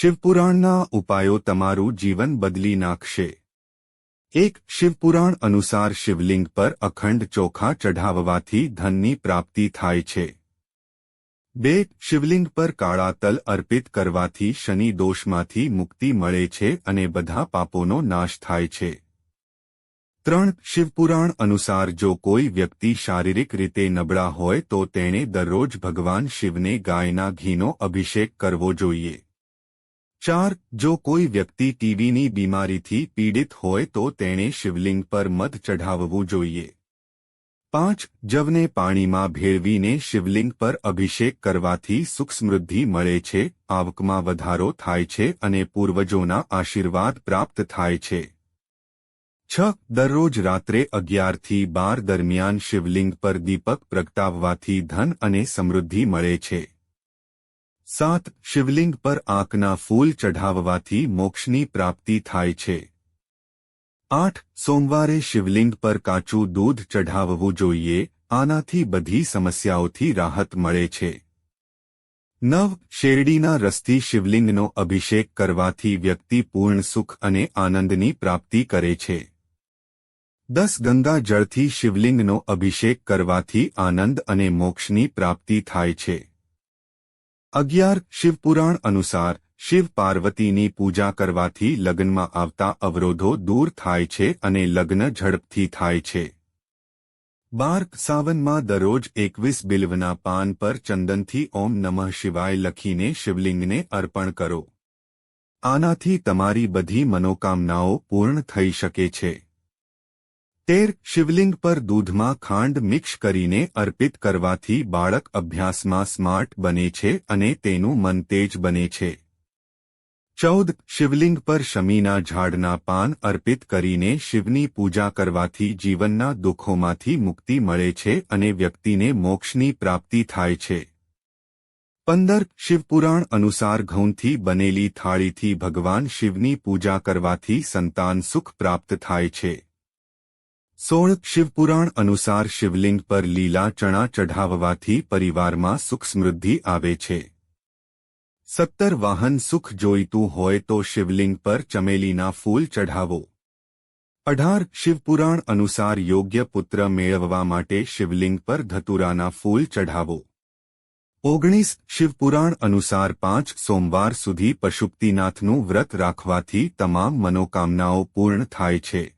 શિવપુરાણના ઉપાયો તમારું જીવન બદલી નાખશે. એક, શિવપુરાણ અનુસાર શિવલિંગ પર અખંડ ચોખા ચઢાવવાથી ધનની પ્રાપ્તિ થાય છે. બે, શિવલિંગ પર કાળા તલ અર્પિત કરવાથી શનિ દોષમાંથી મુક્તિ મળે છે અને બધા પાપોનો નાશ થાય છે. ત્રણ, શિવપુરાણ અનુસાર જો કોઈ વ્યક્તિ શારીરિક રીતે નબળા હોય તો તેણે દરરોજ ભગવાન શિવને ગાયના ઘીનો અભિષેક કરવો જોઈએ. ચાર, જો કોઈ વ્યક્તિ ટીવીની બીમારીથી પીડિત હોય તો તેણે શિવલિંગ પર મધ ચઢાવવું જોઈએ. પાંચ, જવને પાણીમાં ભેળવીને શિવલિંગ પર અભિષેક કરવાથી સુખ સમૃદ્ધિ મળે છે, આવકમાં વધારો થાય છે અને પૂર્વજોના આશીર્વાદ પ્રાપ્ત થાય છે. છ, દરરોજ રાત્રે અગિયારથી બાર દરમિયાન શિવલિંગ પર દીપક પ્રગટાવવાથી ધન અને સમૃદ્ધિ મળે છે. સાત શિવલિંગ પર આંકના ફૂલ ચઢાવવાથી મોક્ષની પ્રાપ્તિ થાય છે. આઠ સોમવારે શિવલિંગ પર કાચું દૂધ ચઢાવવું જોઈએ, આનાથી બધી સમસ્યાઓથી રાહત મળે છે. નવ શેરડીના રસથી શિવલિંગનો અભિષેક કરવાથી વ્યક્તિ પૂર્ણ સુખ અને આનંદની પ્રાપ્તિ કરે છે. દસ ગંગા જળથી શિવલિંગનો અભિષેક કરવાથી આનંદ અને મોક્ષની પ્રાપ્તિ થાય છે. અગિયાર શિવપુરાણ અનુસાર શિવ પાર્વતીની પૂજા કરવાથી લગ્નમાં આવતા અવરોધો દૂર થાય છે અને લગ્ન ઝડપથી થાય છે. બાર સાવનમાં દરરોજ એકવીસ બિલ્વના પાન પર ચંદનથી ઓમ નમઃ શિવાય લખીને શિવલિંગને અર્પણ કરો. આનાથી તમારી બધી મનોકામનાઓ પૂર્ણ થઈ શકે છે. તેર શિવલિંગ પર દૂધમાં ખાંડ મિક્સ કરીને અર્પિત કરવાથી બાળક અભ્યાસમાં સ્માર્ટ બને છે અને તેનું મન તેજ બને છે. ચૌદ શિવલિંગ પર શમીના ઝાડના પાન અર્પિત કરીને શિવની પૂજા કરવાથી જીવનના દુઃખોમાંથી મુક્તિ મળે છે અને વ્યક્તિને મોક્ષની પ્રાપ્તિ થાય છે. પંદર શિવપુરાણ અનુસાર ઘઉંથી બનેલી થાળીથી ભગવાન શિવની પૂજા કરવાથી સંતાન સુખ પ્રાપ્ત થાય છે. સોળ શિવપુરાણ અનુસાર શિવલિંગ પર લીલા ચણા ચઢાવવાથી પરિવારમાં સુખ સમૃદ્ધિ આવે છે. સત્તર વાહન સુખ જોઈતું હોય તો શિવલિંગ પર ચમેલીના ફૂલ ચઢાવો. અઢાર શિવપુરાણ અનુસાર યોગ્ય પુત્ર મેળવવા માટે શિવલિંગ પર ધતુરાના ફૂલ ચઢાવો. ઓગણીસ શિવપુરાણ અનુસાર પાંચ સોમવાર સુધી પશુપતિનાથનું વ્રત રાખવાથી તમામ મનોકામનાઓ પૂર્ણ થાય છે.